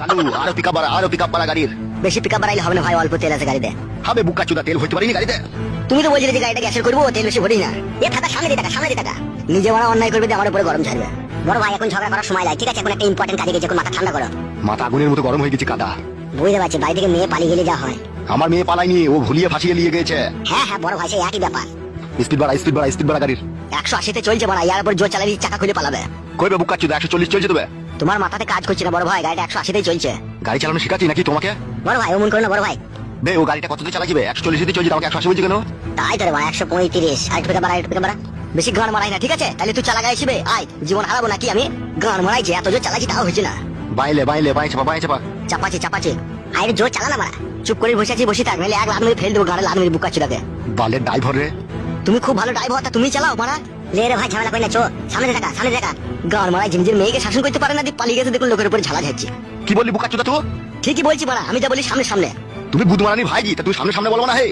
কালু আরও পিকআপ বাড়া আরও পিকআপ বাড়া গাড়ির। বেশি পিক আপ বাড়াইলে হবে না ভাই অল্প তেল আছে গাড়িতে। হবে বুকা চুদা তেল হইতে পারিনি গাড়িতে। তুমি তো বলছিলে যে গাড়িটা গ্যাসের করব তেল বেশি ভরিস না। এ থাকা সামনে দিয়ে টাকা সামনে দিয়ে টাকা নিজে মারা অন্যায় করবে আমার উপরে গরম ছাড়বে। বড় ভাই এখন ঝগড়া করার সময় লাগে ঠিক আছে? এখন একটা ইম্পর্টেন্ট কাজে গেছে এখন মাথা ঠান্ডা করো। মাথা আগুনের মতো গরম হয়ে গেছে কাদা। বুঝতে পারছি বাড়ি থেকে মেয়ে পালিয়ে গেলে যা হয়। আমার মেয়ে পালাইনি ও ভুলিয়ে ফাঁসিয়ে নিয়ে গেছে। হ্যাঁ হ্যাঁ বড় ভাই সেই একই ব্যাপার। স্পিড বাড়া স্পিড বাড়া স্পিড বাড়া গাড়ির। একশো আশিতে চলছে মারা ইয়ার উপর জোর চালাবি চাকা খুলে পালাবে। কইবে বুকা চুদা একশো চল্লিশ চলছে তবে? তোমার মাথাতে কাজ করছে না বড় ভাই গাড়িটা একশো আশিতেই চলছে। গাড়ি চালানো শিখাচ্ছি নাকি তোমাকে? বড় ভাই অমন করো না বড় ভাই। বে ও গাড়িটা কততে চালাচ্ছিবে একশো চল্লিশ চলছে আমাকে একশো আশি বলছি কেন? তাই তো রে ভাই একশো পঁয়ত্রিশ। আরেকটু টাকা বাড়া একটু বাড়া বেশি গান মারাই না ঠিক আছে? তাহলে তুই চালা গাইছিবে আয় জীবন হারাবো নাকি আমি? গান মারাইছি এত জোর চালাচ্ছি তাও হয়েছে না। বাইলে বাইলে বাই চাপা বাই চাপা। চাপাচ্ছি চাপাচ্ছি। আরে জোর চালা না মারা। চুপ করে বসে আছি বসে থাক নাহলে এক লাখ মেরে ফেল দেবো গাড়ি লাখ মেরে বুক কাচ্ছি তাকে। বালের ড্রাইভার রে। তুমি খুব ভালো ড্রাইভার তা তুমি চালাও মারা। লে রে ভাই ঝামেলা করি না চো। সামনে দেখা সামনে দেখা। গান মারায় ঝিমঝির মেয়েকে শাসন করতে পারে না দিয়ে পালিয়ে গেছে দেখুন লোকের উপরে ঝালা যাচ্ছে কি বললি বুকা চোদা তো? ঠিকই বলছি বাড়া আমি যা বলি সামনে সামনে। তুমি বুধমারানি ভাইজি তা তুমি সামনে সামনে বলব না হে?